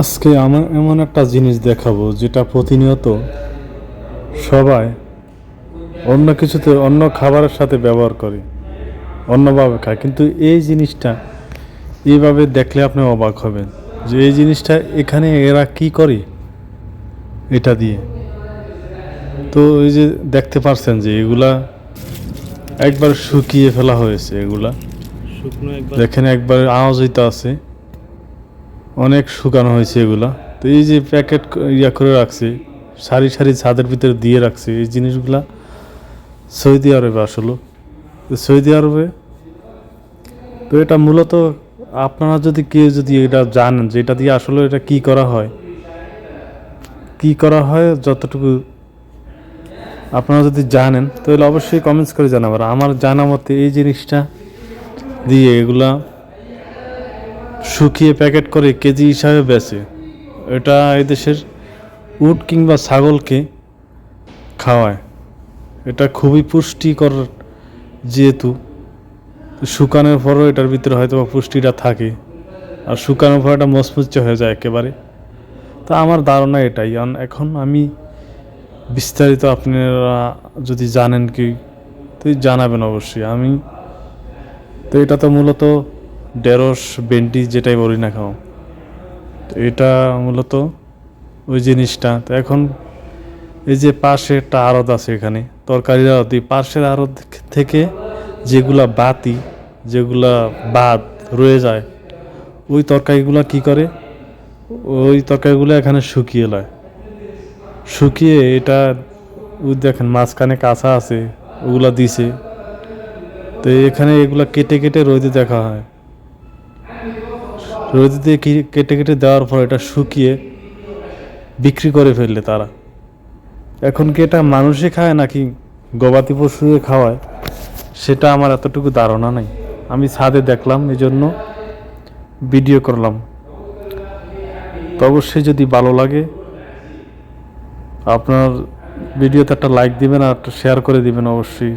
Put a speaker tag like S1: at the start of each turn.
S1: আজকে আমার এমন একটা জিনিস দেখাবো যেটা প্রতিনিয়ত সবাই অন্য কিছুতে অন্য খাবারের সাথে ব্যবহার করে অন্যভাবে খায়। কিন্তু এই জিনিসটা এইভাবে দেখলে আপনি অবাক হবেন যে এই জিনিসটা এখানে এরা কি করে এটা দিয়ে। তো এই যে দেখতে পারছেন যে এগুলা একবার শুকিয়ে ফেলা হয়েছে এগুলা। দেখেন একবার আওয়াজ হইতে আছে অনেক শুকানো হয়েছে এগুলা। তো এই যে প্যাকেট ইয়া করে রাখছে, সারি সারি ছাদের ভিতরে দিয়ে রাখছে এই জিনিসগুলা, সৌদি আরবে আসলো। তো সৌদি আরবে, তো এটা মূলত আপনারা যদি কেউ যদি এটা জানেন যে এটা দিয়ে আসলে এটা কি করা হয়, কি করা হয় যতটুকু আপনারা যদি জানেন, তাহলে অবশ্যই কমেন্টস করে জানাবেন। আমার জানা মতে এই জিনিসটা দিয়ে এগুলা শুকিয়ে প্যাকেট করে কেজি হিসাবে বেচে। এটা এদেশের উট কিংবা ছাগলকে খাওয়ায়। এটা খুবই পুষ্টিকর যেহেতু, শুকানোর পরও এটার ভিতরে হয়তো বা পুষ্টিটা থাকে। আর শুকানোর পর এটা মচমুচে হয়ে যায় একেবারে। তা আমার ধারণা এটাই। এখন আমি বিস্তারিত আপনারা যদি জানেন কি, তো জানাবেন অবশ্যই। আমি, তো এটা তো মূলত ঢেঁড়স, ভেন্ডি যেটাই বলি না খাও তো এটা মূলত ওই জিনিসটা। তো এখন এই যে পাশে একটা আড়ত আছে এখানে, তরকারির আড়ত, এই পাশের আড়ত থেকে যেগুলা বাতি, যেগুলা বাদ রয়ে যায়, ওই তরকারিগুলো কি করে? ওই তরকারিগুলো এখানে শুকিয়ে লয়। শুকিয়ে এটা ওই দেখেন মাঝখানে কাঁচা আছে, ওগুলা দিছে। তো এখানে এগুলা কেটে কেটে রোদে দেখা হয়। রোদে দিয়ে কেটে কেটে দেওয়ার পর এটা শুকিয়ে বিক্রি করে ফেললে তারা। এখন কি এটা মানুষে খায় নাকি গবাদি পশুয়ে খাওয়ায়? সেটা আমার এতটুকু ধারণা নাই। আমি ছাদে দেখলাম এই জন্য ভিডিও করলাম। তো অবশ্যই যদি ভালো লাগে, আপনার ভিডিওতে একটা লাইক দিবেন আর একটা শেয়ার করে দিবেন অবশ্যই।